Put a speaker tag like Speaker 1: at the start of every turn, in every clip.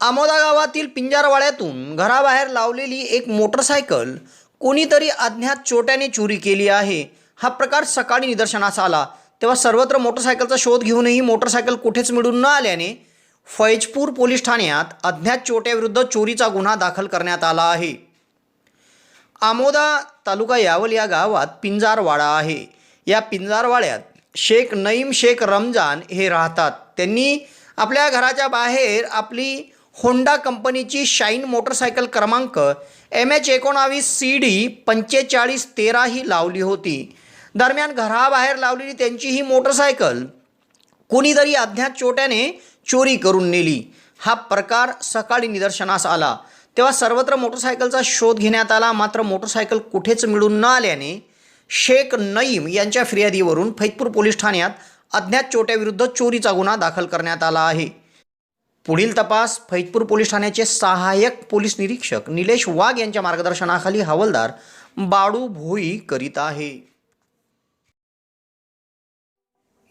Speaker 1: आमोदा गावातील पिंजारवाड्यातून घराबाहेर लावलेली एक मोटरसायकल कोणीतरी अज्ञात चोट्याने चोरी केली आहे. हा प्रकार सकाळी निदर्शनास आला. तेव्हा सर्वत्र मोटरसायकलचा शोध घेऊनही मोटरसायकल कुठेच मिळून न आल्याने फैजपूर पोलीस ठाण्यात अज्ञात चोट्याविरुद्ध चोरीचा गुन्हा दाखल करण्यात आला आहे. आमोदा तालुका यावल या गावात पिंजारवाडा आहे. या पिंजारवाड्यात शेख नईम शेख रमजान हे राहतात. त्यांनी आपल्या घराच्या बाहेर आपली होंडा कंपनीची शाईन मोटरसायकल क्रमांक एम एच एकोणावीस सी डी पंचेचाळीस तेरा ही लावली होती. दरम्यान घराबाहेर लावलेली त्यांची ही मोटरसायकल कोणीतरी अज्ञात चोट्याने चोरी करून नेली. हा प्रकार सकाळी निदर्शनास आला. तेव्हा सर्वत्र मोटरसायकलचा शोध घेण्यात आला. मात्र मोटरसायकल कुठेच मिळून न आल्याने शेख नईम यांच्या फिर्यादीवरून फैतपूर पोलीस ठाण्यात अज्ञात चोट्याविरुद्ध चोरीचा गुन्हा दाखल करण्यात आला आहे. पुढील तपास फैजपूर पोलीस ठाण्याचे सहाय्यक पोलीस निरीक्षक निलेश वाघ यांच्या मार्गदर्शनाखाली हवालदार बाडू भोई करीत आहे.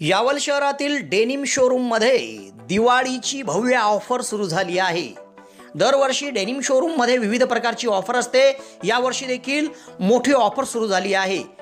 Speaker 1: यावल शहरातील डेनिम शोरूममध्ये दिवाळीची भव्य ऑफर सुरू झाली आहे. दरवर्षी डेनिम शोरूममध्ये विविध प्रकारची ऑफर असते. यावर्षी देखील मोठी ऑफर सुरू झाली आहे.